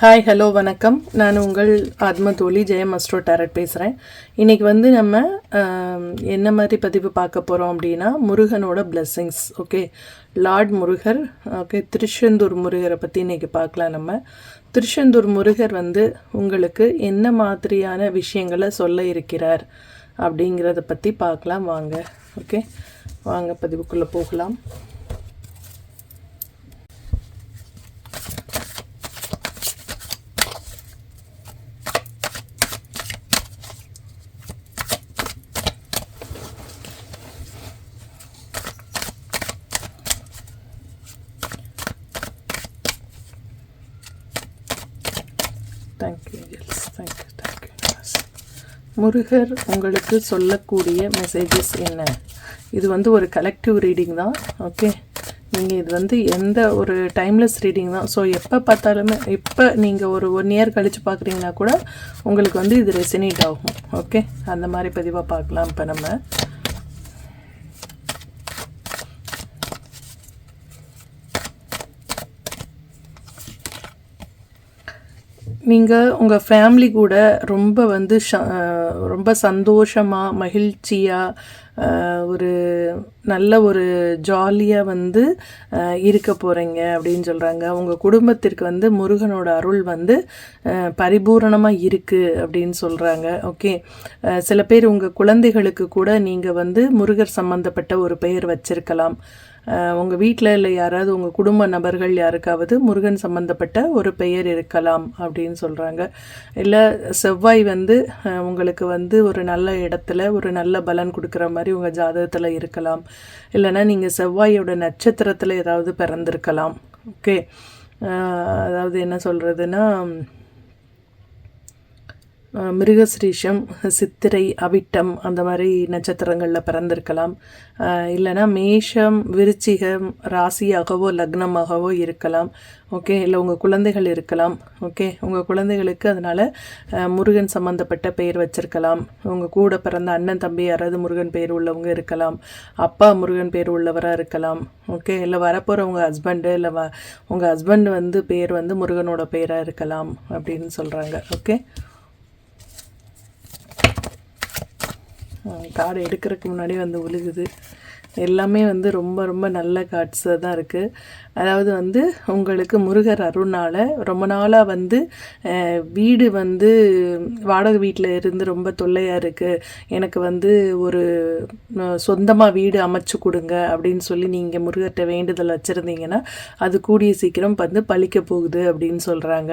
Hi hello வணக்கம். நான் உங்கள் ஆத்மதோழி ஜெயம் அஸ்ட்ரோ டேரட் பேசுகிறேன் இன்றைக்கி வந்து நம்ம என்ன மாதிரி பதிவு பார்க்க போகிறோம் அப்படின்னா முருகனோட blessings okay lord Murugar okay Tiruchendur முருகரை பற்றி இன்றைக்கி பார்க்கலாம் நம்ம. திருச்செந்தூர் முருகர் வந்து உங்களுக்கு என்ன மாதிரியான விஷயங்களை சொல்ல இருக்கிறார் அப்படிங்கிறத பற்றி பார்க்கலாம். வாங்க ஓகே வாங்க பதிவுக்குள்ளே போகலாம் thank you else thank you thank you Murugar உங்களுக்கு சொல்லக்கூடிய மெசேஜஸ் என்ன? இது வந்து ஒரு கலெக்டிவ் ரீடிங் தான் ஓகே நீங்கள் இது வந்து எந்த ஒரு டைம்லெஸ் ரீடிங் தான். ஸோ எப்போ பார்த்தாலுமே இப்போ நீங்கள் ஒரு ஒன் இயர் கழித்து பார்க்குறீங்கன்னா கூட உங்களுக்கு வந்து இது ரெசினேட் ஆகும் ஓகே அந்த மாதிரி பதிவாக பார்க்கலாம் இப்போ நம்ம. நீங்கள் உங்கள் ஃபேமிலி கூட ரொம்ப வந்து ஷ ரொம்ப சந்தோஷமாக மகிழ்ச்சியாக ஒரு நல்ல ஒரு ஜாலியாக வந்து இருக்க போகிறீங்க அப்படின்னு சொல்கிறாங்க உங்கள் குடும்பத்திற்கு வந்து முருகனோட அருள் வந்து பரிபூரணமாக இருக்குது அப்படின்னு சொல்கிறாங்க ஓகே சில பேர் உங்கள் குழந்தைகளுக்கு கூட நீங்கள் வந்து முருகர் சம்மந்தப்பட்ட ஒரு பெயர் வச்சிருக்கலாம். உங்கள் வீட்டில் இல்லை யாராவது உங்கள் குடும்ப நபர்கள் யாருக்காவது முருகன் சம்பந்தப்பட்ட ஒரு பெயர் இருக்கலாம் அப்படின்னு சொல்கிறாங்க இல்லை செவ்வாய் வந்து உங்களுக்கு வந்து ஒரு நல்ல இடத்துல ஒரு நல்ல பலன் கொடுக்குற மாதிரி உங்கள் ஜாதகத்தில் இருக்கலாம். இல்லைன்னா நீங்கள் செவ்வாயோட நட்சத்திரத்தில் ஏதாவது பிறந்திருக்கலாம். ஓகே அதாவது என்ன சொல்கிறதுன்னா மிருகஸ்ரீஷம் சித்திரை அவிட்டம் அந்த மாதிரி நட்சத்திரங்களில் பிறந்திருக்கலாம். இல்லைனா இல்லைன்னா மேஷம் விருச்சிகம் ராசியாகவோ லக்னமாகவோ இருக்கலாம். ஓகே இல்லை உங்கள் குழந்தைகள் இருக்கலாம். ஓகே உங்கள் குழந்தைகளுக்கு அதனால் முருகன் சம்மந்தப்பட்ட பெயர் வச்சிருக்கலாம். உங்கள் கூட பிறந்த அண்ணன் தம்பி யாராவது முருகன் பேர் உள்ளவங்க இருக்கலாம். அப்பா முருகன் பேர் உள்ளவராக இருக்கலாம். ஓகே இல்லை வரப்போகிற உங்கள் ஹஸ்பண்டு இல்லை வ உங்கள் ஹஸ்பண்ட் வந்து பேர் வந்து முருகனோட பெயராக இருக்கலாம் அப்படின்னு சொல்கிறாங்க ஓகே? கார்டு எடுக்கிறதுக்கு முன்னாடி வந்து உழுகுது எல்லாமே வந்து ரொம்ப ரொம்ப நல்ல கார்ட்ஸாக தான் இருக்குது அதாவது வந்து உங்களுக்கு முருகர் அருணால் ரொம்ப நாளாக வந்து வீடு வந்து வாடகை வீட்டில் இருந்து ரொம்ப தொல்லையாக இருக்குது எனக்கு வந்து ஒரு சொந்தமாக வீடு அமைச்சு கொடுங்க அப்படின்னு சொல்லி நீங்கள் முருகர்கிட்ட வேண்டுதல் வச்சுருந்தீங்கன்னா அது கூடிய சீக்கிரம் வந்து பழிக்க போகுது அப்படின்னு சொல்கிறாங்க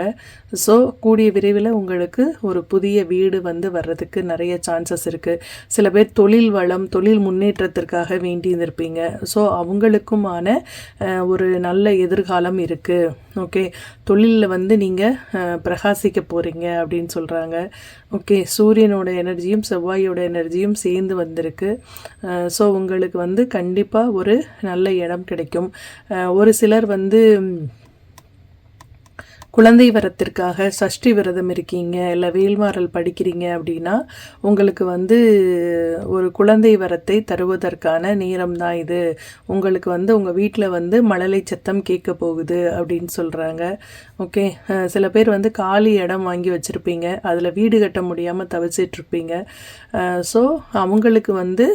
ஸோ கூடிய விரைவில் உங்களுக்கு ஒரு புதிய வீடு வந்து வர்றதுக்கு நிறைய சான்சஸ் இருக்குது சில பேர் தொழில் வளம் தொழில் முன்னேற்றத்திற்காக வேண்டி இருந்திருப்பீங்க. ஸோ அவங்களுக்குமான ஒரு நல்ல எதிர்காலம் இருக்குது ஓகே தொழிலில் வந்து நீங்கள் பிரகாசிக்க போகிறீங்க அப்படின்னு சொல்கிறாங்க ஓகே சூரியனோட எனர்ஜியும் செவ்வாயோட எனர்ஜியும் சேர்ந்து வந்திருக்கு. ஸோ உங்களுக்கு வந்து கண்டிப்பாக ஒரு நல்ல இடம் கிடைக்கும். ஒரு சிலர் வந்து குழந்தை வரத்திற்காக சஷ்டி விரதம் இருக்கீங்க இல்லை வேல்மாறல் படிக்கிறீங்க அப்படின்னா உங்களுக்கு வந்து ஒரு குழந்தை வரத்தை தருவதற்கான நேரம் தான் இது. உங்களுக்கு வந்து உங்கள் வீட்டில் வந்து மழலை சத்தம் கேட்க போகுது அப்படின்னு சொல்கிறாங்க ஓகே? சில பேர் வந்து காலி இடம் வாங்கி வச்சுருப்பீங்க. அதில் வீடு கட்ட முடியாமல் தவிச்சிட்ருப்பீங்க ஸோ அவங்களுக்கு வந்து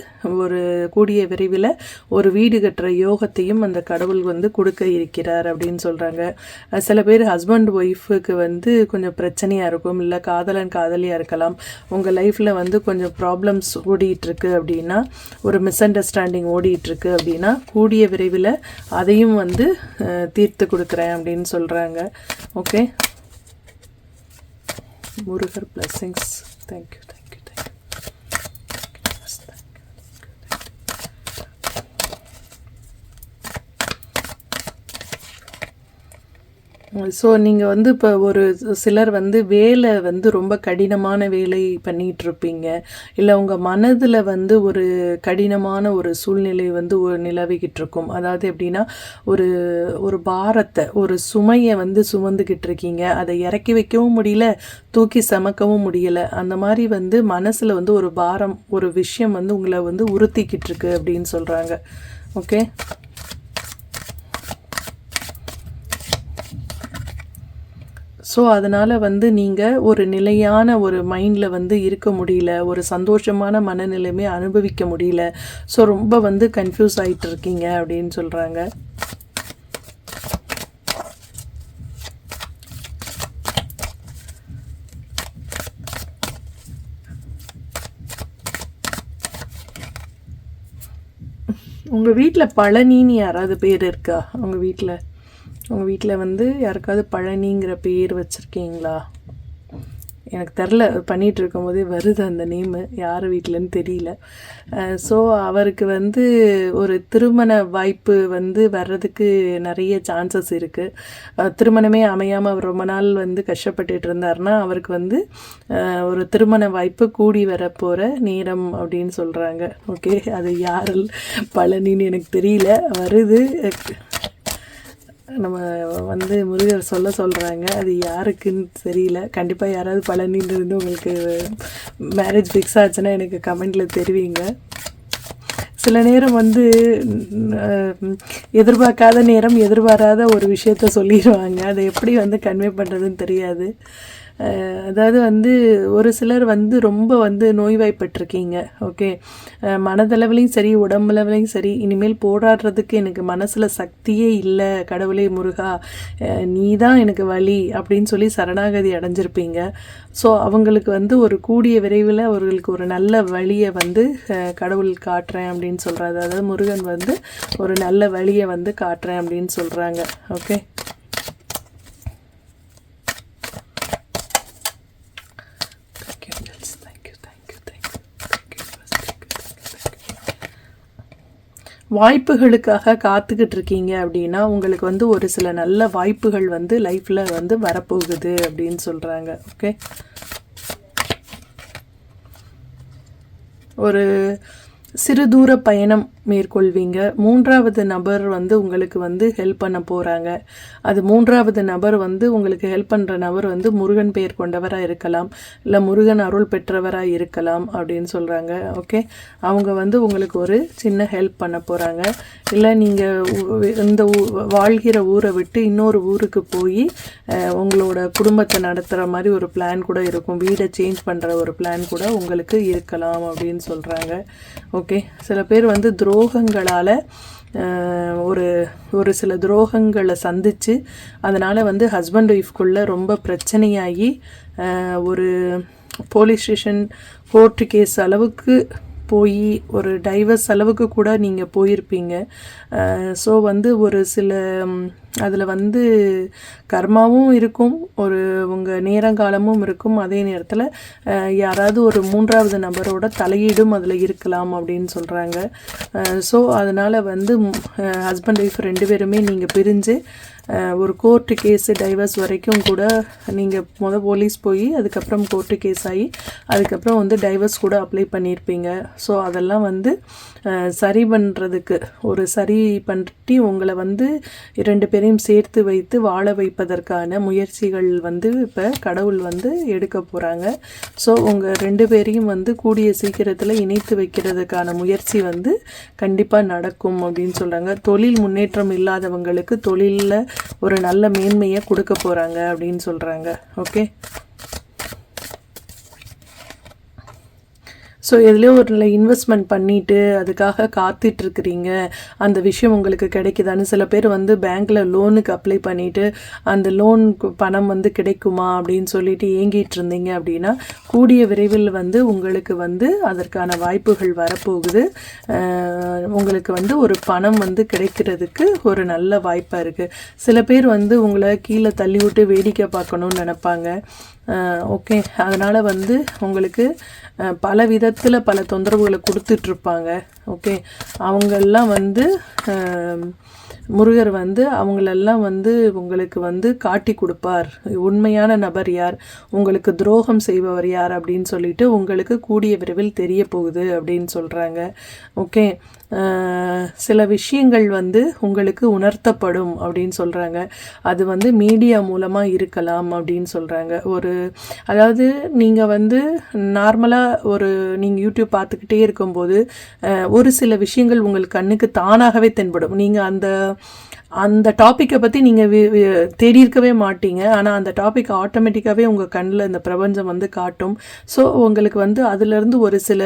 ஒரு கூடிய விரைவில் ஒரு வீடு கட்டுற யோகத்தையும் அந்த கடவுள் வந்து கொடுக்க இருக்கிறார் அப்படின்னு சொல்கிறாங்க சில பேர் ஹஸ்பண்ட் ஒய்ஃபுக்கு வந்து கொஞ்சம் பிரச்சனையாக இருக்கும். இல்லை காதலன் காதலியாக இருக்கலாம். உங்கள் லைஃப்பில் வந்து கொஞ்சம் ப்ராப்ளம்ஸ் ஓடிட்டுருக்கு அப்படின்னா ஒரு மிஸ் அண்டர்ஸ்டாண்டிங் ஓடிட்டுருக்கு அப்படின்னா கூடிய விரைவில் அதையும் வந்து தீர்த்து கொடுக்குறேன் அப்படின்னு சொல்கிறாங்க okay Murugar blessings thank you so நீங்கள் வந்து இப்போ ஒரு சிலர் வந்து வேலை வந்து ரொம்ப கடினமான வேலை பண்ணிட்டு இருப்பீங்க இல்லை உங்கள் மனதில் வந்து ஒரு கடினமான ஒரு சூழ்நிலை வந்து நிலவிக்கிட்டு இருக்கும் அதாவது எப்படின்னா ஒரு ஒரு பாரத்தை ஒரு சுமையை வந்து சுமந்துக்கிட்டு இருக்கீங்க அதை இறக்கி வைக்கவும் முடியல தூக்கி சமக்கவும் முடியலை. அந்த மாதிரி வந்து மனசில் வந்து ஒரு பாரம் ஒரு விஷயம் வந்து உங்களை வந்து உறுத்திக்கிட்டு இருக்கு அப்படின்னு சொல்கிறாங்க ஓகே ஸோ அதனால் வந்து நீங்கள் ஒரு நிலையான ஒரு மைண்டில் வந்து இருக்க முடியல ஒரு சந்தோஷமான மனநிலைமை அனுபவிக்க முடியல. ஸோ ரொம்ப வந்து கன்ஃபியூஸ் ஆகிட்டு இருக்கீங்க அப்படின்னு சொல்கிறாங்க உங்கள் வீட்டில் பழனின்னு யாராவது பேர் இருக்கா? உங்கள் வீட்டில் உங்கள் வீட்டில் வந்து யாருக்காவது பழனிங்கிற பேர் வச்சுருக்கீங்களா? எனக்கு தெரில. பண்ணிகிட்டு இருக்கும்போதே வருது அந்த நேமு யார் வீட்டிலன்னு தெரியல. ஸோ அவருக்கு வந்து ஒரு திருமண வாய்ப்பு வந்து வர்றதுக்கு நிறைய சான்சஸ் இருக்குது திருமணமே அமையாமல் அவர் ரொம்ப நாள் வந்து கஷ்டப்பட்டுட்டு இருந்தார்னா அவருக்கு வந்து ஒரு திருமண வாய்ப்பு கூடி வரப்போகிற நேரம் அப்படின்னு சொல்கிறாங்க ஓகே அது யாரில் பழனின்னு எனக்கு தெரியல. வருது. நம்ம வந்து முருகர் சொல்ல சொல்கிறாங்க அது யாருக்குன்னு தெரியல. கண்டிப்பாக யாராவது பழனிலிருந்து இருந்து உங்களுக்கு மேரேஜ் ஃபிக்ஸ் ஆச்சுன்னா எனக்கு கமெண்டில் தெரிவிங்க. சில நேரம் வந்து எதிர்பார்க்காத நேரம் எதிர்பாராத ஒரு விஷயத்த சொல்லிடுவாங்க. அதை எப்படி வந்து கன்வே பண்ணுறதுன்னு தெரியாது. அதாவது வந்து ஒரு சிலர் வந்து ரொம்ப வந்து நோய்வாய்ப்பட்டிருக்கீங்க ஓகே மனதளவுலையும் சரி உடம்புலவுலையும் சரி இனிமேல் போராடுறதுக்கு எனக்கு மனசில் சக்தியே இல்லை கடவுளே முருகா நீ தான் எனக்கு வழி அப்படின்னு சொல்லி சரணாகதி அடைஞ்சிருப்பீங்க. ஸோ அவங்களுக்கு வந்து ஒரு கூடிய விரைவில் அவர்களுக்கு ஒரு நல்ல வழியை வந்து கடவுள் காட்டுறேன் அப்படின்னு சொல்கிறாரு அதாவது முருகன் வந்து ஒரு நல்ல வழியை வந்து காட்டுறேன் அப்படின்னு சொல்கிறாங்க ஓகே வாய்ப்புகளுக்காக காத்துக்கிட்டு இருக்கீங்க அப்படின்னா உங்களுக்கு வந்து ஒரு சில நல்ல வாய்ப்புகள் வந்து லைஃப்பில் வந்து வரப்போகுது அப்படின்னு சொல்கிறாங்க ஓகே ஒரு சிறு தூர பயணம் மேற்கொள்வீங்க. மூன்றாவது நபர் வந்து உங்களுக்கு வந்து ஹெல்ப் பண்ண போகிறாங்க அது மூன்றாவது நபர் வந்து உங்களுக்கு ஹெல்ப் பண்ணுற நபர் வந்து முருகன் பெயர் கொண்டவராக இருக்கலாம். இல்லை முருகன் அருள் பெற்றவராக இருக்கலாம் அப்படின்னு சொல்கிறாங்க ஓகே அவங்க வந்து உங்களுக்கு ஒரு சின்ன ஹெல்ப் பண்ண போகிறாங்க இல்லை நீங்கள் இந்த வாழ்கிற ஊரை விட்டு இன்னொரு ஊருக்கு போய் உங்களோட குடும்பத்தை நடத்துகிற மாதிரி ஒரு பிளான் கூட இருக்கும். வீடை சேஞ்ச் பண்ணுற ஒரு பிளான் கூட உங்களுக்கு இருக்கலாம் அப்படின்னு சொல்கிறாங்க ஓகே சில பேர் வந்து துரோ துரோகங்களால் ஒரு ஒரு சில துரோகங்களை சந்தித்து அதனால் வந்து ஹஸ்பண்ட் ஒய்ஃப்குள்ளே ரொம்ப பிரச்சனையாகி ஒரு போலீஸ் ஸ்டேஷன் கோர்ட்டு கேஸ் அளவுக்கு போய் ஒரு டைவர்ஸ் அளவுக்கு கூட நீங்கள் போயிருப்பீங்க. ஸோ வந்து ஒரு சில அதில் வந்து கர்மாவும் இருக்கும் ஒரு உங்கள் நேரங்காலமும் இருக்கும். அதே நேரத்தில் யாராவது ஒரு மூன்றாவது நபரோட தலையீடும் அதில் இருக்கலாம் அப்படின்னு சொல்கிறாங்க ஸோ அதனால் வந்து ஹஸ்பண்ட் ஒய்ஃப் ரெண்டு பேருமே நீங்கள் பிரிஞ்சு ஒரு கோர்ட்டு கேஸு டைவர்ஸ் வரைக்கும் கூட நீங்கள் மொதல் போலீஸ் போய் அதுக்கப்புறம் கோர்ட்டு கேஸ் ஆகி அதுக்கப்புறம் வந்து டைவர்ஸ் கூட அப்ளை பண்ணியிருப்பீங்க ஸோ அதெல்லாம் வந்து சரி பண்ணுறதுக்கு ஒரு சரி பண்ணி உங்களை வந்து இரண்டு பேரையும் சேர்த்து வைத்து வாழ வைப்பதற்கான முயற்சிகள் வந்து இப்போ கடவுள் வந்து எடுக்க போகிறாங்க ஸோ உங்கள் ரெண்டு பேரையும் வந்து கூடிய சீக்கிரத்தில் இணைத்து வைக்கிறதுக்கான முயற்சி வந்து கண்டிப்பாக நடக்கும் அப்படின்னு சொல்கிறாங்க தொழில் முன்னேற்றம் இல்லாதவங்களுக்கு தொழிலில் ஒரு நல்ல மேன்மையை கொடுக்க போகிறாங்க அப்படின்னு சொல்கிறாங்க ஓகே ஸோ எதுலேயோ ஒரு நல்ல இன்வெஸ்ட்மெண்ட் பண்ணிவிட்டு அதுக்காக காத்துட்ருக்குறீங்க. அந்த விஷயம் உங்களுக்கு கிடைக்குதான்னு சில பேர் வந்து பேங்க்கில் லோனுக்கு அப்ளை பண்ணிவிட்டு அந்த லோனுக்கு பணம் வந்து கிடைக்குமா அப்படின்னு சொல்லிட்டு ஏங்கிட்டு இருந்தீங்க அப்படின்னா கூடிய விரைவில் வந்து உங்களுக்கு வந்து அதற்கான வாய்ப்புகள் வரப்போகுது. உங்களுக்கு வந்து ஒரு பணம் வந்து கிடைக்கிறதுக்கு ஒரு நல்ல வாய்ப்பாக இருக்குது சில பேர் வந்து உங்களை கீழே தள்ளி விட்டு வேடிக்கை பார்க்கணுன்னு நினப்பாங்க. ஓகே. அதனால் வந்து உங்களுக்கு பல விதத்தில் பல தொந்தரவுகளை கொடுத்துட்ருப்பாங்க ஓகே. அவங்கெல்லாம் வந்து முருகர் வந்து அவங்களெல்லாம் வந்து உங்களுக்கு வந்து காட்டி கொடுப்பார். உண்மையான நபர் யார்? உங்களுக்கு துரோகம் செய்பவர் யார் அப்படின்னு சொல்லிட்டு உங்களுக்கு கூடிய விரைவில் தெரிய போகுது அப்படின்னு சொல்கிறாங்க ஓகே. சில விஷயங்கள் வந்து உங்களுக்கு உணர்த்தப்படும் அப்படின்னு சொல்கிறாங்க அது வந்து மீடியா மூலமாக இருக்கலாம் அப்படின்னு சொல்கிறாங்க ஒரு அதாவது நீங்கள் வந்து நார்மலாக ஒரு நீங்கள் யூடியூப் பார்த்துக்கிட்டே இருக்கும்போது ஒரு சில விஷயங்கள் உங்களுக்கு கண்ணுக்கு தானாகவே தென்படும். நீங்கள் அந்த அந்த டாப்பிக்கை பற்றி நீங்கள் தேடி இருக்கவே மாட்டீங்க. ஆனால் அந்த டாபிக் ஆட்டோமேட்டிக்காகவே உங்கள் கண்ணில் இந்த பிரபஞ்சம் வந்து காட்டும். ஸோ உங்களுக்கு வந்து அதுலேருந்து ஒரு சில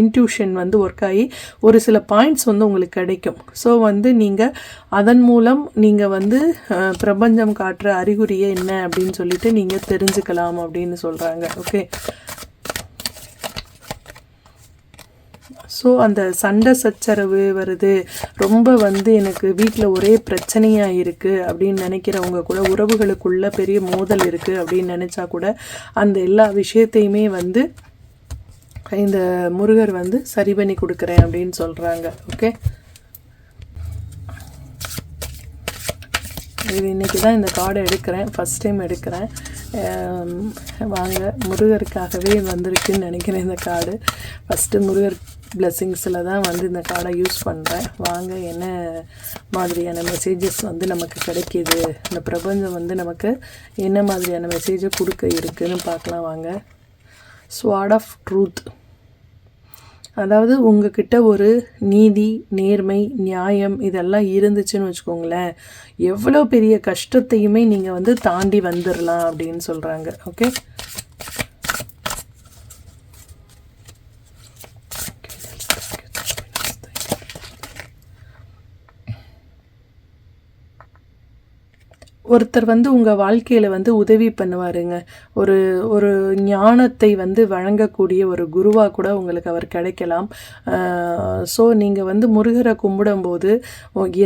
இன்ட்யூஷன் வந்து ஒர்க் ஆகி ஒரு சில பாயிண்ட்ஸ் வந்து உங்களுக்கு கிடைக்கும். ஸோ வந்து நீங்கள் அதன் மூலம் நீங்கள் வந்து பிரபஞ்சம் காட்டுற அறிகுறியே என்ன அப்படின்னு சொல்லிட்டு நீங்கள் தெரிஞ்சுக்கலாம் அப்படின்னு சொல்கிறாங்க ஓகே ஸோ அந்த சண்டை சச்சரவு வருது. ரொம்ப வந்து எனக்கு வீட்டில் ஒரே பிரச்சனையாக இருக்குது அப்படின்னு நினைக்கிறவங்க கூட உறவுகளுக்குள்ள பெரிய மோதல் இருக்குது அப்படின்னு நினச்சா கூட அந்த எல்லா விஷயத்தையுமே வந்து இந்த முருகர் வந்து சரி பண்ணி கொடுக்குறேன் அப்படின்னு சொல்கிறாங்க ஓகே இது இன்றைக்கி தான் இந்த கார்டை எடுக்கிறேன். ஃபஸ்ட் டைம் எடுக்கிறேன். வாங்க. முருகருக்காகவே வந்திருக்குன்னு நினைக்கிறேன் இந்த கார்டு ஃபஸ்ட்டு முருகர் பிளெஸ்ஸிங்ஸில் தான் வந்து இந்த கார்டை யூஸ் பண்ணுறேன் வாங்க என்ன மாதிரியான மெசேஜஸ் வந்து நமக்கு கிடைக்கிது? இந்த பிரபஞ்சம் வந்து நமக்கு என்ன மாதிரியான மெசேஜை கொடுக்க இருக்குன்னு பார்க்கலாம் வாங்க. ஸ்வாட் ஆஃப் ட்ரூத் அதாவது உங்ககிட்ட ஒரு நீதி நேர்மை நியாயம் இதெல்லாம் இருந்துச்சுன்னு வச்சுக்கோங்களேன். எவ்வளோ பெரிய கஷ்டத்தையுமே நீங்கள் வந்து தாண்டி வந்துடலாம் அப்படின்னு சொல்கிறாங்க ஓகே ஒருத்தர் வந்து உங்கள் வாழ்க்கையில் வந்து உதவி பண்ணுவாருங்க. ஒரு ஒரு ஞானத்தை வந்து வழங்கக்கூடிய ஒரு குருவாக கூட உங்களுக்கு அவர் கிடைக்கலாம். ஸோ நீங்கள் வந்து முருகரை கும்பிடும்போது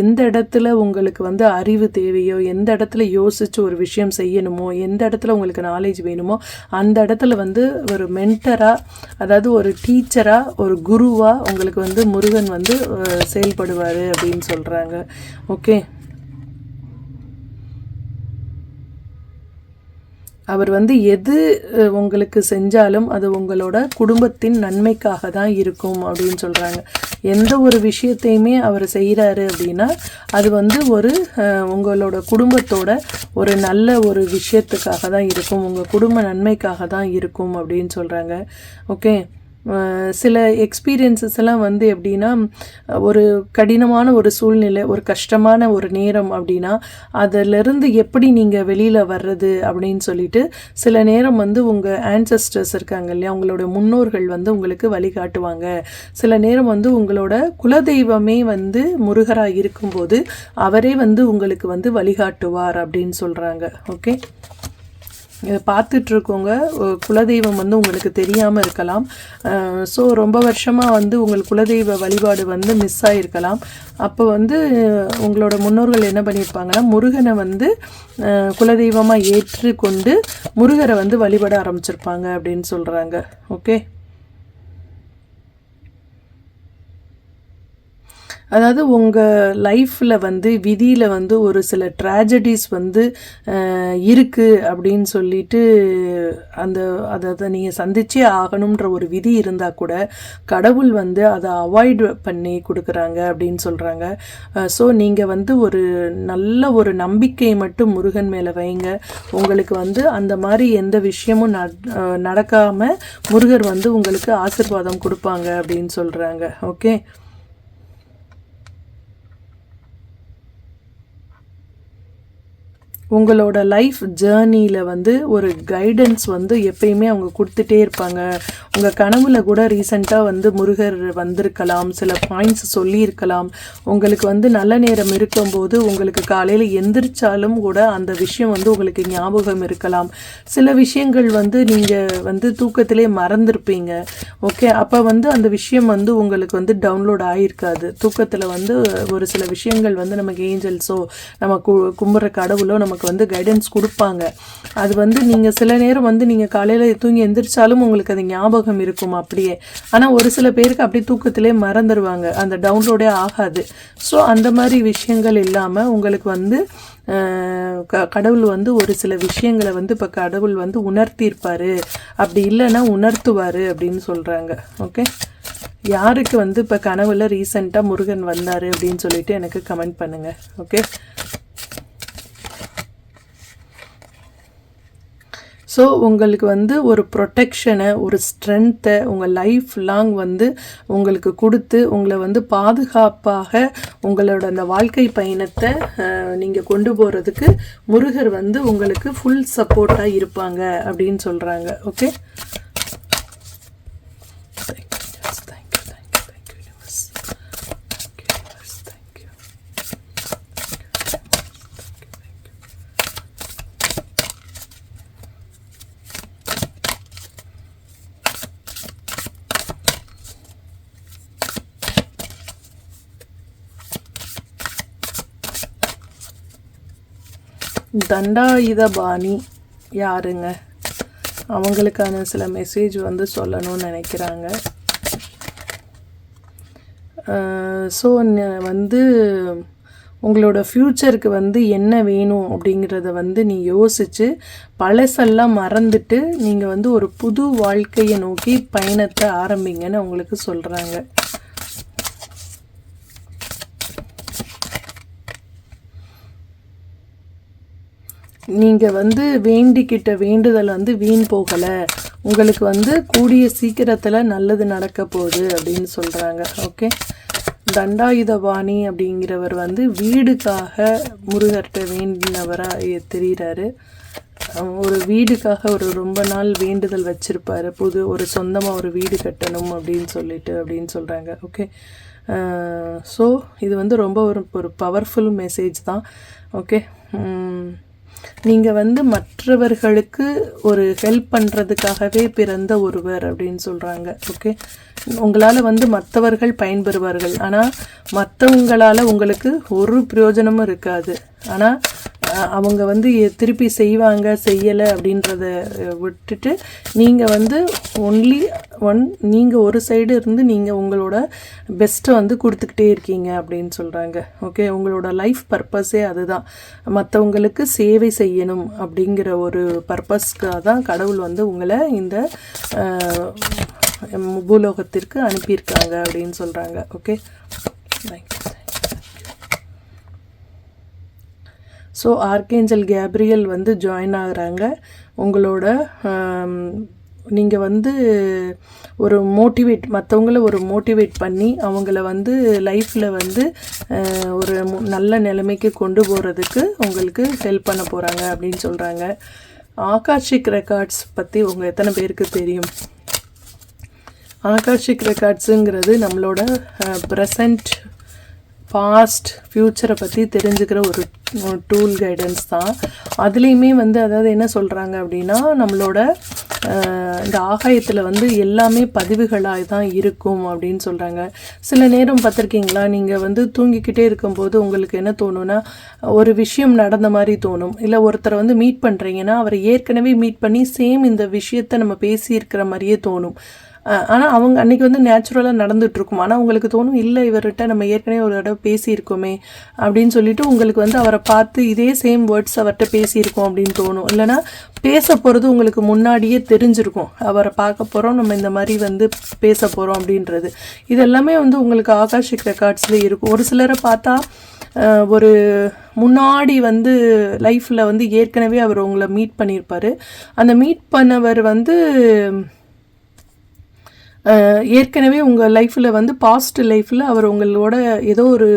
எந்த இடத்துல உங்களுக்கு வந்து அறிவு தேவையோ எந்த இடத்துல யோசித்து ஒரு விஷயம் செய்யணுமோ எந்த இடத்துல உங்களுக்கு நாலேஜ் வேணுமோ அந்த இடத்துல வந்து ஒரு மென்டராக அதாவது ஒரு டீச்சராக ஒரு குருவாக உங்களுக்கு வந்து முருகன் வந்து செயல்படுவார் அப்படின்னு சொல்கிறாங்க ஓகே? அவர் வந்து எது உங்களுக்கு செஞ்சாலும் அது உங்களோட குடும்பத்தின் நன்மைக்காக தான் இருக்கும் அப்படின்னு சொல்கிறாங்க எந்த ஒரு விஷயத்தையுமே அவர் செய்கிறாரு அப்படின்னா அது வந்து ஒரு உங்களோட குடும்பத்தோட ஒரு நல்ல ஒரு விஷயத்துக்காக தான் இருக்கும் உங்கள் குடும்ப நன்மைக்காக தான் இருக்கும் அப்படின்னு சொல்கிறாங்க ஓகே? சில எக்ஸ்பீரியன்சஸ் எல்லாம் வந்து எப்படின்னா ஒரு கடினமான ஒரு சூழ்நிலை ஒரு கஷ்டமான ஒரு நேரம் அப்படின்னா அதிலிருந்து எப்படி நீங்கள் வெளியில் வர்றது அப்படின்னு சொல்லிட்டு சில நேரம் வந்து உங்கள் ஆன்சஸ்டர்ஸ் இருக்காங்க இல்லையா உங்களோட முன்னோர்கள் வந்து உங்களுக்கு வழிகாட்டுவாங்க. சில நேரம் வந்து உங்களோட குலதெய்வமே வந்து முருகராக இருக்கும்போது அவரே வந்து உங்களுக்கு வந்து வழிகாட்டுவார் அப்படின்னு சொல்கிறாங்க ஓகே இதை பார்த்துட்ருக்கவங்க குலதெய்வம் வந்து உங்களுக்கு தெரியாமல் இருக்கலாம். ஸோ ரொம்ப வருஷமாக வந்து உங்கள் குலதெய்வ வழிபாடு வந்து மிஸ் ஆகிருக்கலாம் அப்போ வந்து உங்களோட முன்னோர்கள் என்ன பண்ணியிருப்பாங்கன்னா முருகனை வந்து குலதெய்வமாக ஏற்றுக்கொண்டு முருகரை வந்து வழிபட ஆரம்பிச்சிருப்பாங்க அப்படின்னு சொல்கிறாங்க ஓகே? அதாவது உங்கள் லைஃப்பில் வந்து விதியில் வந்து ஒரு சில ட்ராஜடிஸ் வந்து இருக்குது அப்படின்னு சொல்லிட்டு அந்த அதை நீங்கள் சந்திச்சே ஆகணுன்ற ஒரு விதி இருந்தால் கூட கடவுள் வந்து அதை அவாய்ட் பண்ணி கொடுக்குறாங்க அப்படின்னு சொல்கிறாங்க ஸோ நீங்கள் வந்து ஒரு நல்ல ஒரு நம்பிக்கை மட்டும் முருகன் மேலே வைங்க. உங்களுக்கு வந்து அந்த மாதிரி எந்த விஷயமும் நடக்காமல் முருகர் வந்து உங்களுக்கு ஆசிர்வாதம் கொடுப்பாங்க அப்படின்னு சொல்கிறாங்க ஓகே உங்களோட லைஃப் ஜேர்னியில் வந்து ஒரு கைடன்ஸ் வந்து எப்பயுமே அவங்க கொடுத்துட்டே இருப்பாங்க. உங்கள் கனவுல கூட ரீசெண்டாக வந்து முருகர் வந்திருக்கலாம் சில பாயிண்ட்ஸ் சொல்லியிருக்கலாம். உங்களுக்கு வந்து நல்ல நேரம் இருக்கும்போது உங்களுக்கு காலையில் எந்திரிச்சாலும் கூட அந்த விஷயம் வந்து உங்களுக்கு ஞாபகம் இருக்கலாம். சில விஷயங்கள் வந்து நீங்கள் வந்து தூக்கத்திலே மறந்துருப்பீங்க. ஓகே அப்போ வந்து அந்த விஷயம் வந்து உங்களுக்கு வந்து டவுன்லோட் ஆகிருக்காது தூக்கத்தில் வந்து ஒரு சில விஷயங்கள் வந்து நமக்கு ஏஞ்சல்ஸோ நம்ம கு கும்பிட்ற கடவுளோ நமக்கு வந்து கைடன்ஸ் கொடுப்பாங்க. அது வந்து நீங்கள் சில நேரம் வந்து நீங்கள் காலையில் தூங்கி எந்திரிச்சாலும் உங்களுக்கு அது ஞாபகம் இருக்கும் அப்படியே. ஆனால் ஒரு சில பேருக்கு அப்படி தூக்கத்திலே மறந்துடுவாங்க அந்த டவுன்லோடே ஆகாது. ஸோ அந்த மாதிரி விஷயங்கள் இல்லாமல் உங்களுக்கு வந்து க கடவுள் வந்து ஒரு சில விஷயங்களை வந்து இப்போ கடவுள் வந்து உணர்த்தியிருப்பார். அப்படி இல்லைன்னா உணர்த்துவார் அப்படின்னு சொல்கிறாங்க ஓகே யாருக்கு வந்து இப்போ கனவுல ரீசெண்டாக முருகன் வந்தார் அப்படின்னு சொல்லிட்டு எனக்கு கமெண்ட் பண்ணுங்கள் ஓகே ஸோ உங்களுக்கு வந்து ஒரு ப்ரொட்டெக்ஷனை ஒரு ஸ்ட்ரென்த்தை உங்கள் லைஃப் லாங் வந்து உங்களுக்கு கொடுத்து உங்களை வந்து பாதுகாப்பாக உங்களோட அந்த வாழ்க்கை பயணத்தை நீங்கள் கொண்டு போகிறதுக்கு முருகர் வந்து உங்களுக்கு ஃபுல் சப்போர்ட்டாக இருப்பாங்க அப்படின்னு சொல்கிறாங்க ஓகே தண்டாயுதபாணி யாருங்க? அவங்களுக்கான சில மெசேஜ் வந்து சொல்லணும்னு நினைக்கிறாங்க. ஸோ வந்து உங்களோட ஃப்யூச்சருக்கு வந்து என்ன வேணும் அப்படிங்கிறத வந்து நீ யோசித்து பழசெல்லாம் மறந்துட்டு நீங்கள் வந்து ஒரு புது வாழ்க்கையை நோக்கி பயணத்தை ஆரம்பிங்கன்னு அவங்களுக்கு சொல்கிறாங்க நீங்கள் வந்து வேண்டிக்கிட்ட வேண்டுதல் வந்து வீண் போகலை. உங்களுக்கு வந்து கூடிய சீக்கிரத்தில் நல்லது நடக்க போகுது அப்படின்னு சொல்கிறாங்க ஓகே? தண்டாயுதபாணி அப்படிங்கிறவர் வந்து வீடுக்காக முருகர்கிட்ட வேண்டினவராக தெரிகிறாரு ஒரு வீடுக்காக ஒரு ரொம்ப நாள் வேண்டுதல் வச்சுருப்பார். புது ஒரு சொந்தமாக ஒரு வீடு கட்டணும் அப்படின்னு சொல்லிட்டு அப்படின்னு சொல்கிறாங்க ஓகே? ஸோ இது வந்து ரொம்ப ஒரு ஒரு பவர்ஃபுல் மெசேஜ் தான். ஓகே? நீங்கள் வந்து மற்றவர்களுக்கு ஒரு ஹெல்ப் பண்ணுறதுக்காகவே பிறந்த ஒருவர் அப்படின்னு சொல்கிறாங்க ஓகே உங்களால் வந்து மற்றவர்கள் பயன்பெறுவார்கள். ஆனால் மற்றவங்களால் உங்களுக்கு ஒரு பிரயோஜனமும் இருக்காது. ஆனால் அவங்க வந்து திருப்பி செய்வாங்க செய்யலை அப்படின்றத விட்டுட்டு நீங்கள் வந்து ஒன்லி ஒன் நீங்கள் ஒரு சைடு இருந்து நீங்கள் உங்களோட பெஸ்ட்டை வந்து கொடுத்துக்கிட்டே இருக்கீங்க அப்படின்னு சொல்கிறாங்க ஓகே உங்களோட லைஃப் பர்பஸே அதுதான். மற்றவங்களுக்கு சேவை செய்யணும் அப்படிங்கிற ஒரு பர்பஸ்க்காக தான் கடவுள் வந்து உங்களை இந்த பூலோகத்திற்கு அனுப்பியிருக்காங்க அப்படின்னு சொல்கிறாங்க okay thank you so archangel Gabriel வந்து ஜாயின் ஆகுறாங்க. உங்களோட நீங்கள் வந்து ஒரு மோட்டிவேட் மற்றவங்கள ஒரு மோட்டிவேட் பண்ணி அவங்கள வந்து லைஃப்பில் வந்து ஒரு நல்ல நிலைமைக்கு கொண்டு போகிறதுக்கு உங்களுக்கு ஹெல்ப் பண்ண போகிறாங்க அப்படின்னு சொல்கிறாங்க ஆகாஷிக் ரெக்கார்ட்ஸ் பற்றி உங்கள் எத்தனை பேருக்கு தெரியும்? ஆகாஷிக் ரெக்கார்ட்ஸுங்கிறது நம்மளோட ப்ரெசண்ட் பாஸ்ட் ஃப்யூச்சரை பற்றி தெரிஞ்சுக்கிற ஒரு டூல் கைடன்ஸ் தான். அதுலேயுமே வந்து அதாவது என்ன சொல்கிறாங்க அப்படின்னா நம்மளோட இந்த ஆகாயத்தில் வந்து எல்லாமே பதிவுகளாக தான் இருக்கும் அப்படின்னு சொல்கிறாங்க சில நேரம் பார்த்துருக்கீங்களா? நீங்கள் வந்து தூங்கிக்கிட்டே இருக்கும்போது உங்களுக்கு என்ன தோணுன்னா ஒரு விஷயம் நடந்த மாதிரி தோணும். இல்லை ஒருத்தரை வந்து மீட் பண்ணுறீங்கன்னா அவரை ஏற்கனவே மீட் பண்ணி சேம் இந்த விஷயத்தை நம்ம பேசியிருக்கிற மாதிரியே தோணும். ஆனால் அவங்க அன்றைக்கி வந்து நேச்சுரலாக நடந்துகிட்ருக்கும் ஆனால் உங்களுக்கு தோணும் இல்லை இவர்கிட்ட நம்ம ஏற்கனவே ஒரு தடவை பேசியிருக்கோமே அப்படின்னு சொல்லிட்டு உங்களுக்கு வந்து அவரை பார்த்து இதே சேம் வேர்ட்ஸ் அவர்கிட்ட பேசியிருக்கோம் அப்படின்னு தோணும். இல்லைனா பேச போகிறது உங்களுக்கு முன்னாடியே தெரிஞ்சிருக்கும். அவரை பார்க்க போகிறோம் நம்ம இந்த மாதிரி வந்து பேச போகிறோம் அப்படின்றது. இது எல்லாமே வந்து உங்களுக்கு ஆகாஷிக் ரெக்கார்ட்ஸில் இருக்கும். ஒரு சிலரை பார்த்தா ஒரு முன்னாடி வந்து லைஃப்பில் வந்து ஏற்கனவே அவர் உங்களை மீட் பண்ணியிருப்பார். அந்த மீட் பண்ணவர் வந்து ஏற்கனவே உங்கள் லைஃப்பில் வந்து பாஸ்ட் லைஃப்பில் அவர் உங்களோட ஏதோ ஒரு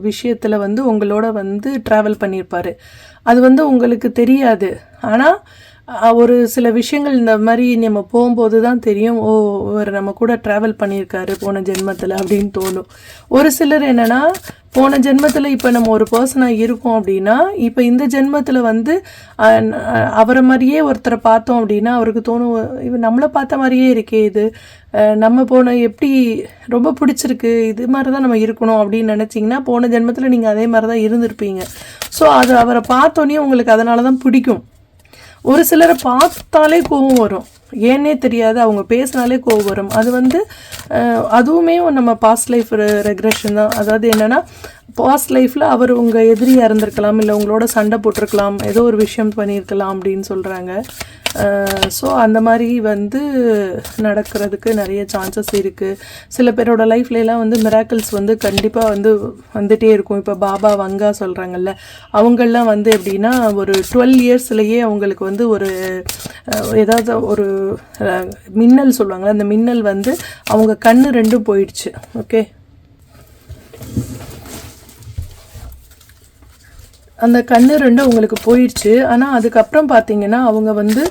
விஷயத்தில் வந்து உங்களோட வந்து ட்ராவல் பண்ணியிருப்பார் அது வந்து உங்களுக்கு தெரியாது. ஆனால் ஒரு சில விஷயங்கள் இந்த மாதிரி நம்ம போகும்போது தான் தெரியும் ஓ இவர் நம்ம கூட ட்ராவல் பண்ணியிருக்காரு போன ஜென்மத்தில் அப்படின்னு தோணும். ஒரு சிலர் என்னென்னா போன ஜென்மத்தில் இப்போ நம்ம ஒரு பர்சனாக இருக்கோம் அப்படின்னா இப்போ இந்த ஜென்மத்தில் வந்து அவரை மாதிரியே ஒருத்தரை பார்த்தோம் அப்படின்னா அவருக்கு தோணும் இவன் நம்மளை பார்த்த மாதிரியே இருக்கே இது. நம்ம போன எப்படி ரொம்ப பிடிச்சிருக்கு இது மாதிரி தான் நம்ம இருக்கணும் அப்படின்னு நினச்சிங்கன்னா போன ஜென்மத்தில் நீங்கள் அதே மாதிரி தான் இருந்திருப்பீங்க. ஸோ அது அவரை பார்த்தோன்னே உங்களுக்கு அதனால தான் பிடிக்கும். ஒரு சிலரை பார்த்தாலே கோவம் வரும். ஏன்னே தெரியாது அவங்க பேசினாலே கோவம் வரும். அது வந்து அதுவுமே நம்ம பாஸ்ட் லைஃப் ரெக்ரெஷன் தான். அதாவது என்னென்னா பாஸ்ட் லைஃப்பில் அவர் உங்கள் எதிரியாக இருந்திருக்கலாம் இல்லை உங்களோட சண்டை போட்டிருக்கலாம் ஏதோ ஒரு விஷயம் பண்ணியிருக்கலாம் அப்படின்னு சொல்கிறாங்க ஸோ அந்த மாதிரி வந்து நடக்கிறதுக்கு நிறைய சான்சஸ் இருக்குது சில பேரோட லைஃப்லலாம் வந்து மிராக்கிள்ஸ் வந்து கண்டிப்பாக வந்து வந்துகிட்டே இருக்கும். இப்போ பாபா வங்கா சொல்கிறாங்கல்ல அவங்கெல்லாம் வந்து எப்படின்னா ஒரு டுவெல் இயர்ஸ்லேயே அவங்களுக்கு வந்து ஒரு ஏதாவது ஒரு மின்னல் சொல்லுவாங்கள்ல அந்த மின்னல் வந்து அவங்க கண்ணு ரெண்டும் போயிடுச்சு. ஓகே அந்த கண்ணு ரெண்டும் அவங்களுக்கு போயிடுச்சு. ஆனால் அதுக்கப்புறம் பார்த்தீங்கன்னா அவங்க வந்து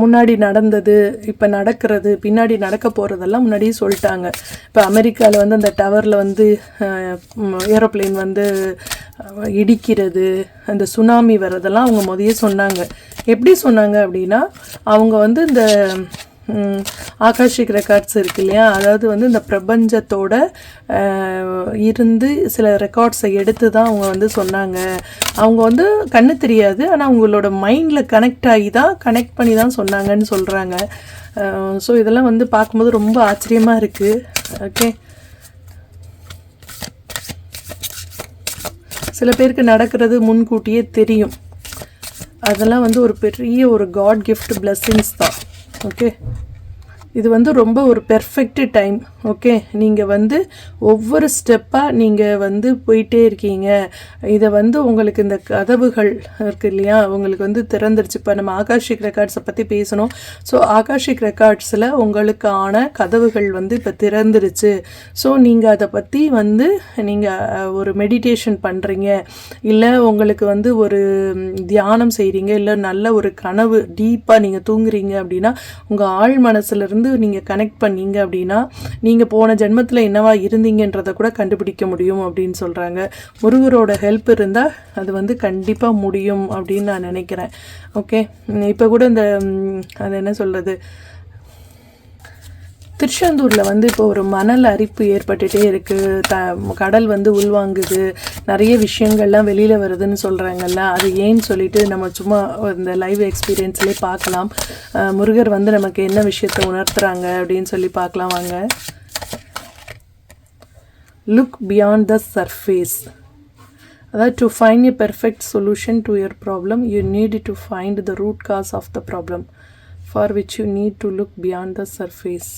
முன்னாடி நடந்தது இப்போ நடக்கிறது பின்னாடி நடக்க போகிறதெல்லாம் முன்னாடியே சொல்லிட்டாங்க. இப்போ அமெரிக்காவில் வந்து அந்த டவரில் வந்து ஏரோப்ளேன் வந்து இடிக்கிறது அந்த சுனாமி வர்றதெல்லாம் அவங்க முதயே சொன்னாங்க. எப்படி சொன்னாங்க அப்படின்னா அவங்க வந்து இந்த ஆகாஷிக் ரெக்கார்ட்ஸ் இருக்கு இல்லையா? அதாவது வந்து இந்த பிரபஞ்சத்தோட இருந்து சில ரெக்கார்ட்ஸை எடுத்து தான் அவங்க வந்து சொன்னாங்க. அவங்க வந்து கண்ணு தெரியாது ஆனால் அவங்களோட மைண்டில் கனெக்ட் ஆகி தான் கனெக்ட் பண்ணி தான் சொன்னாங்கன்னு சொல்கிறாங்க ஸோ இதெல்லாம் வந்து பார்க்கும்போது ரொம்ப ஆச்சரியமாக இருக்குது ஓகே சில பேருக்கு நடக்கிறது முன்கூட்டியே தெரியும். அதெல்லாம் வந்து ஒரு பெரிய ஒரு காட் கிஃப்ட் பிளெஸ்ஸிங்ஸ் தான். ஓகே இது வந்து ரொம்ப ஒரு பெர்ஃபெக்ட் டைம் ஓகே நீங்கள் வந்து ஒவ்வொரு ஸ்டெப்பாக நீங்கள் வந்து போயிட்டே இருக்கீங்க. இதை வந்து உங்களுக்கு இந்த கதவுகள் இருக்குது இல்லையா? உங்களுக்கு வந்து திறந்துருச்சு. இப்போ நம்ம ஆகாஷிக் ரெக்கார்ட்ஸை பற்றி பேசணும். ஸோ ஆகாஷிக் ரெக்கார்ட்ஸில் உங்களுக்கான கதவுகள் வந்து இப்போ திறந்துருச்சு. ஸோ நீங்கள் அதை பற்றி வந்து நீங்கள் ஒரு மெடிடேஷன் பண்ணுறீங்க இல்லை உங்களுக்கு வந்து ஒரு தியானம் செய்கிறீங்க இல்லை நல்ல ஒரு கனவு டீப்பாக நீங்கள் தூங்குறீங்க அப்படின்னா உங்கள் ஆழ் மனசுலேருந்து நீங்கள் கனெக்ட் பண்ணீங்க அப்படின்னா நீங்கள் நீங்கள் போன ஜென்மத்தில் என்னவா இருந்தீங்கன்றதை கூட கண்டுபிடிக்க முடியும் அப்படின்னு சொல்கிறாங்க முருகரோட ஹெல்ப் இருந்தால் அது வந்து கண்டிப்பாக முடியும் அப்படின்னு நான் நினைக்கிறேன். ஓகே இப்போ கூட இந்த அது என்ன சொல்கிறது திருச்செந்தூரில் வந்து இப்போ ஒரு மணல் அரிப்பு ஏற்பட்டுகிட்டே இருக்குது த கடல் வந்து உள்வாங்குது. நிறைய விஷயங்கள்லாம் வெளியில் வருதுன்னு சொல்கிறாங்கல்ல அது ஏன்னு சொல்லிட்டு நம்ம சும்மா இந்த லைவ் எக்ஸ்பீரியன்ஸ்லேயே பார்க்கலாம். முருகர் வந்து நமக்கு என்ன விஷயத்தை உணர்த்துறாங்க அப்படின்னு சொல்லி பார்க்கலாம் வாங்க. லுக் பியாண்ட் த சர்ஃபேஸ் அதாவது to find a perfect solution to your problem you need to find the root cause of the problem for which you need to look beyond the surface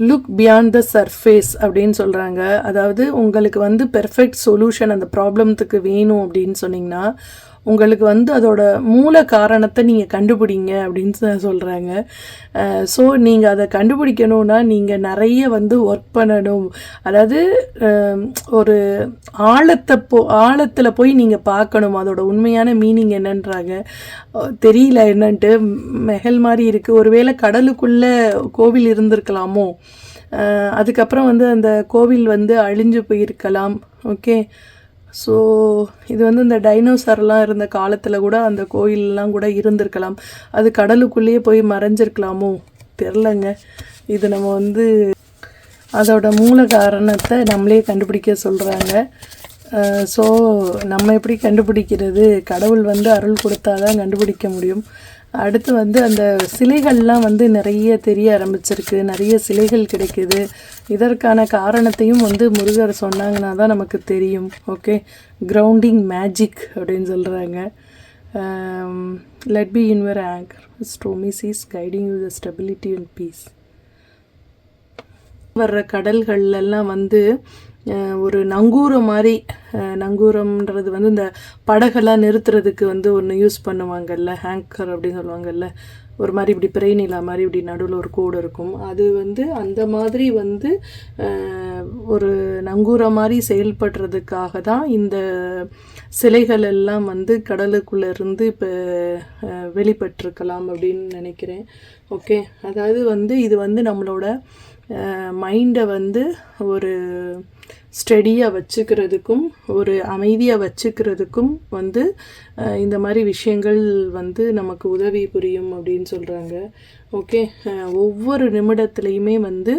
look beyond the surface அப்படின்னு சொல்கிறாங்க அதாவது உங்களுக்கு வந்து perfect solution அந்த ப்ராப்ளத்துக்கு வேணும் அப்படின்னு சொன்னிங்கன்னா உங்களுக்கு வந்து அதோட மூல காரணத்தை நீங்கள் கண்டுபிடிங்க அப்படின்னு சொல்கிறாங்க ஸோ நீங்கள் அதை கண்டுபிடிக்கணும்னா நீங்கள் நிறைய வந்து ஒர்க் பண்ணணும். அதாவது ஒரு ஆழத்தை போ ஆழத்தில் போய் நீங்கள் பார்க்கணும். அதோட உண்மையான மீனிங் என்னன்றாங்க. தெரியல என்னன்ட்டு. மெகல் மாதிரி இருக்குது ஒருவேளை கடலுக்குள்ளே கோவில் இருந்திருக்கலாமோ? அதுக்கப்புறம் வந்து அந்த கோவில் வந்து அழிஞ்சு போயிருக்கலாம். ஓகே? ஸோ இது வந்து இந்த டைனோசர்லாம் இருந்த காலத்தில் கூட அந்த கோயிலெலாம் கூட இருந்திருக்கலாம். அது கடலுக்குள்ளேயே போய் மறைஞ்சிருக்கலாமோ? தெரிலங்க. இது நம்ம வந்து அதோட மூல காரணத்தை நம்மளே கண்டுபிடிக்க சொல்கிறாங்க ஸோ நம்ம எப்படி கண்டுபிடிக்கிறது? கடவுள் வந்து அருள் கொடுத்தா தான் கண்டுபிடிக்க முடியும். அடுத்து வந்து அந்த சிலைகள்லாம் வந்து நிறைய தெரிய ஆரம்பிச்சிருக்கு நிறைய சிலைகள் கிடைக்குது. இதற்கான காரணத்தையும் வந்து முருகர் சொன்னாங்கன்னா தான் நமக்கு தெரியும். ஓகே கிரவுண்டிங் மேஜிக் அப்படின்னு சொல்கிறாங்க let be inner anchor storms is guiding you the stability and peace வர்ற கடல்கள்லாம் வந்து ஒரு நங்கூரம் மாதிரி நங்கூரம்ன்றது வந்து இந்த படகெல்லாம் நிறுத்துறதுக்கு வந்து ஒன்று யூஸ் பண்ணுவாங்கல்ல ஹேங்கர் அப்படின்னு சொல்லுவாங்கல்ல. ஒரு மாதிரி இப்படி பிறைநிலா மாதிரி இப்படி நடுவில் ஒரு கோடு இருக்கும். அது வந்து அந்த மாதிரி வந்து ஒரு நங்கூரம் மாதிரி செயல்படுறதுக்காக தான் இந்த சிலைகள் எல்லாம் வந்து கடலுக்குள்ளே இருந்து இப்போ வெளிப்பட்டிருக்கலாம் அப்படின்னு நினைக்கிறேன். ஓகே அதாவது வந்து இது வந்து நம்மளோட மைண்டை வந்து ஒரு ஸ்டெடியாக வச்சுக்கிறதுக்கும் ஒரு அமைதியாக வச்சுக்கிறதுக்கும் வந்து இந்த மாதிரி விஷயங்கள் வந்து நமக்கு உதவி புரியும் அப்படின்னு சொல்கிறாங்க ஓகே? ஒவ்வொரு நிமிடத்துலையுமே வந்து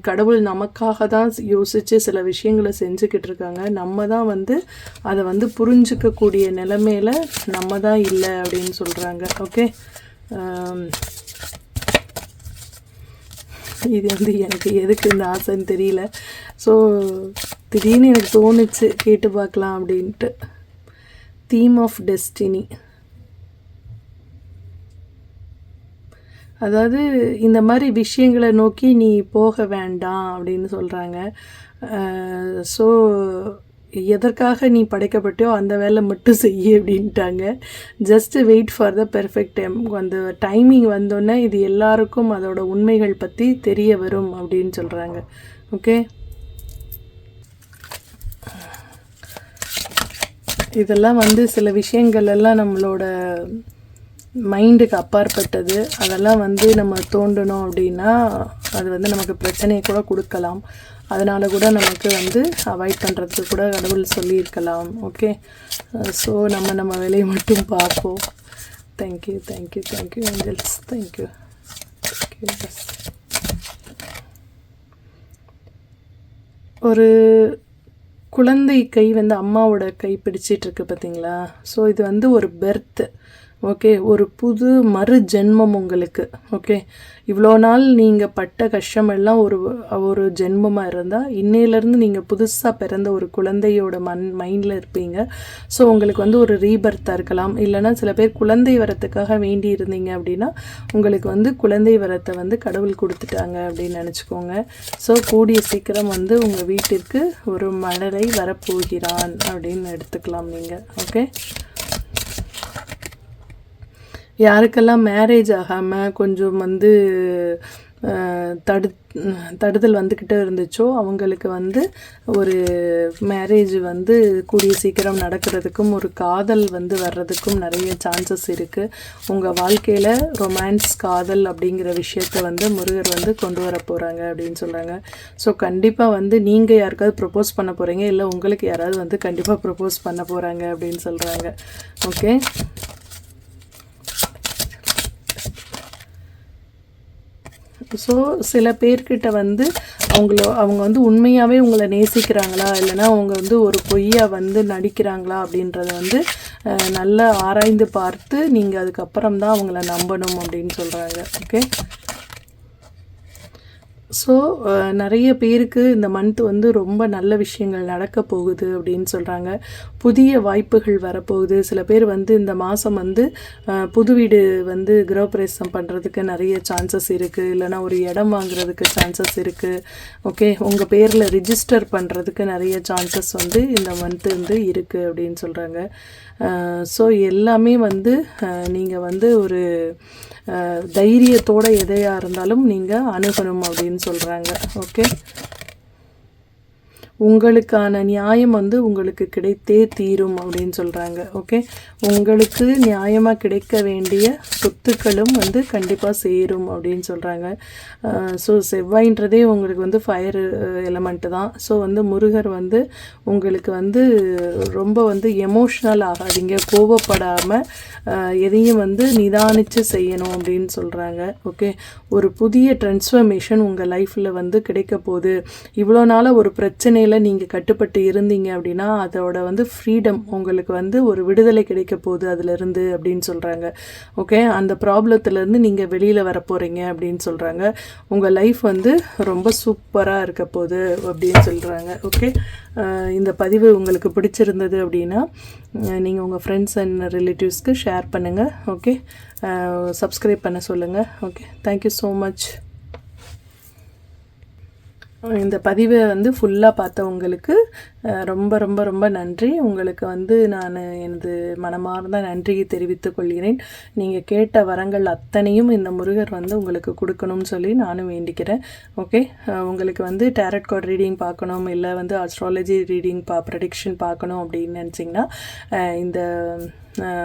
கடவுள் நமக்காக தான் யோசித்து சில விஷயங்களை செஞ்சுக்கிட்டு இருக்காங்க. நம்ம தான் வந்து அதை வந்து புரிஞ்சுக்கக்கூடிய நிலமையில நம்ம தான் இல்லை அப்படின்னு சொல்கிறாங்க ஓகே? இது வந்து எனக்கு எதுக்கு இந்த ஆசைன்னு தெரியல. ஸோ திடீர்னு எனக்கு தோணுச்சு கேட்டு பார்க்கலாம் அப்படின்ட்டு. தீம் ஆஃப் டெஸ்டினி அதாவது இந்த மாதிரி விஷயங்களை நோக்கி நீ போக வேண்டாம் அப்படின்னு சொல்கிறாங்க ஸோ எதற்காக நீ படைக்கப்பட்டியோ அந்த வேலை மட்டும் செய்ய அப்படின்ட்டாங்க. Just wait for the perfect time அந்த டைமிங் வந்தோடனே இது எல்லாருக்கும் அதோட உண்மைகள் பற்றி தெரிய வரும் அப்படின்னு சொல்கிறாங்க ஓகே இதெல்லாம் வந்து சில விஷயங்கள் எல்லாம் நம்மளோட மைண்டுக்கு அப்பாற்பட்டது. அதெல்லாம் வந்து நம்ம தோண்டணும் அப்படின்னா அது வந்து நமக்கு பிரச்சனையை கூட கொடுக்கலாம். அதனால் கூட நமக்கு வந்து அவாய்ட் பண்ணுறதுக்கு கூட கடவுள் சொல்லியிருக்கலாம். ஓகே ஸோ நம்ம நம்ம வேலையை மட்டும் பார்ப்போம். Thank you thank you thank you angels thank you thank you ஒரு குழந்தை கை வந்து அம்மாவோட கை பிடிச்சிட்டு இருக்கு பார்த்தீங்களா? ஸோ இது வந்து ஒரு பெர்த்து ஓகே? ஒரு புது மறு ஜென்மம் உங்களுக்கு ஓகே? இவ்வளோ நாள் நீங்கள் பட்ட கஷ்டமெல்லாம் ஒரு ஒரு ஜென்மமாக இருந்தால் இன்னையிலேருந்து நீங்கள் புதுசாக பிறந்த ஒரு குழந்தையோட மண் மைண்டில் இருப்பீங்க. ஸோ உங்களுக்கு வந்து ஒரு ரீபர்த்தாக இருக்கலாம். இல்லைனா சில பேர் குழந்தை வரத்துக்காக வேண்டி இருந்தீங்க அப்படின்னா உங்களுக்கு வந்து குழந்தை வரத்தை வந்து கடவுள் கொடுத்துட்டாங்க அப்படின்னு நினச்சிக்கோங்க. ஸோ கூடிய சீக்கிரம் வந்து உங்கள் வீட்டிற்கு ஒரு மலரை வரப்போகிறான் அப்படின்னு எடுத்துக்கலாம் நீங்கள் ஓகே? யாருக்கெல்லாம் மேரேஜ் ஆகாமல் கொஞ்சம் வந்து தடு தடுதல் வந்துக்கிட்டே இருந்துச்சோ அவங்களுக்கு வந்து ஒரு மேரேஜ் வந்து கூடிய சீக்கிரம் நடக்கிறதுக்கும் ஒரு காதல் வந்து வர்றதுக்கும் நிறைய சான்சஸ் இருக்குது உங்கள் வாழ்க்கையில் ரொமான்ஸ் காதல் அப்படிங்கிற விஷயத்த வந்து முருகர் வந்து கொண்டு வர போகிறாங்க அப்படின்னு சொல்கிறாங்க ஸோ கண்டிப்பாக வந்து நீங்கள் யாருக்காவது ப்ரப்போஸ் பண்ண போகிறீங்க இல்லை உங்களுக்கு யாராவது வந்து கண்டிப்பாக ப்ரப்போஸ் பண்ண போகிறாங்க அப்படின்னு சொல்கிறாங்க ஓகே ஸோ சில பேர்கிட்ட வந்து அவங்கள அவங்க வந்து உண்மையாகவே உங்களை நேசிக்கிறாங்களா? இல்லைனா அவங்க வந்து ஒரு பொய்யை வந்து நடிக்கிறாங்களா? அப்படின்றத வந்து நல்லா ஆராய்ந்து பார்த்து நீங்கள் அதுக்கப்புறம் தான் அவங்கள நம்பணும் அப்படின்னு சொல்கிறாங்க ஓகே ஸோ uh, நிறைய பேருக்கு இந்த மந்த் வந்து ரொம்ப நல்ல விஷயங்கள் நடக்க போகுது அப்படின்னு சொல்கிறாங்க புதிய வாய்ப்புகள் வரப்போகுது. சில பேர் வந்து இந்த மாதம் வந்து புது வீடு வந்து கிரகப்பிரவேசம் பண்ணுறதுக்கு நிறைய சான்சஸ் இருக்குது இல்லைனா ஒரு இடம் வாங்குறதுக்கு சான்சஸ் இருக்குது ஓகே உங்கள் பேரில் ரிஜிஸ்டர் பண்ணுறதுக்கு நிறைய சான்சஸ் வந்து இந்த மந்த்து வந்து இருக்குது அப்படின்னு சொல்கிறாங்க ஸோ எல்லாமே வந்து நீங்கள் வந்து ஒரு தைரியத்தோட எதையாக இருந்தாலும் நீங்கள் அணுகணும் அப்படின்னு சொல்கிறாங்க ஓகே உங்களுக்கான நியாயம் வந்து உங்களுக்கு கிடைத்தே தீரும் அப்படின்னு சொல்கிறாங்க ஓகே உங்களுக்கு நியாயமாக கிடைக்க வேண்டிய சொத்துக்களும் வந்து கண்டிப்பாக சேரும் அப்படின்னு சொல்கிறாங்க ஸோ செவ்வாயின்றதே உங்களுக்கு வந்து ஃபயர் எலமெண்ட்டு தான். ஸோ வந்து முருகர் வந்து உங்களுக்கு வந்து ரொம்ப வந்து எமோஷ்னல் ஆகாதீங்க கோவப்படாமல் எதையும் வந்து நிதானித்து செய்யணும் அப்படின்னு சொல்கிறாங்க ஓகே ஒரு புதிய ட்ரான்ஸ்ஃபர்மேஷன் உங்கள் லைஃப்பில் வந்து கிடைக்க போகுது. இவ்வளோ நாளாக ஒரு பிரச்சனையில் நீங்கள் கட்டுப்பட்டு இருந்தீங்க அப்படின்னா அதோட வந்து ஃப்ரீடம் உங்களுக்கு வந்து ஒரு விடுதலை கிடைக்க போகுது அதிலிருந்து அப்படின்னு சொல்கிறாங்க ஓகே அந்த ப்ராப்ளத்துலேருந்து நீங்கள் வெளியில் வர போகிறீங்க அப்படின்னு சொல்கிறாங்க உங்கள் லைஃப் வந்து ரொம்ப சூப்பராக இருக்க போகுது அப்படின்னு சொல்கிறாங்க ஓகே இந்த பதிவு உங்களுக்கு பிடிச்சிருந்தது அப்படின்னா நீங்கள் உங்கள் ஃப்ரெண்ட்ஸ் அண்ட் ரிலேட்டிவ்ஸ்க்கு ஷேர் பண்ணுங்கள் ஓகே சப்ஸ்கிரைப் பண்ண சொல்லுங்கள் ஓகே தேங்க்யூ ஸோ மச் இந்த பதிவை வந்து ஃபுல்லாக பார்த்தவங்களுக்கு ரொம்ப ரொம்ப ரொம்ப நன்றி. உங்களுக்கு வந்து நான் எனது மனமார்ந்த நன்றியை தெரிவித்துக் கொள்கிறேன். நீங்கள் கேட்ட வரங்கள் அத்தனையும் இந்த முருகர் வந்து உங்களுக்கு கொடுக்கணும்னு சொல்லி நானும் வேண்டிக்கிறேன். ஓகே? உங்களுக்கு வந்து டேரட் கார்ட் ரீடிங் பார்க்கணும் இல்லை வந்து அஸ்ட்ராலஜி ரீடிங் பா ப்ரடிக்ஷன் பார்க்கணும் அப்படின்னு நினச்சிங்கன்னா இந்த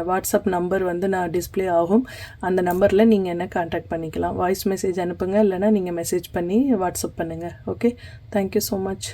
வாட்ஸ்அப் நம்பர் வந்து நான் டிஸ்பிளே ஆகும். அந்த நம்பரில் நீங்கள் என்ன காண்டாக்ட் பண்ணிக்கலாம். வாய்ஸ் மெசேஜ் அனுப்புங்க இல்லைனா நீங்கள் மெசேஜ் பண்ணி வாட்ஸ்அப் பண்ணுங்கள் ஓகே? Thank you so much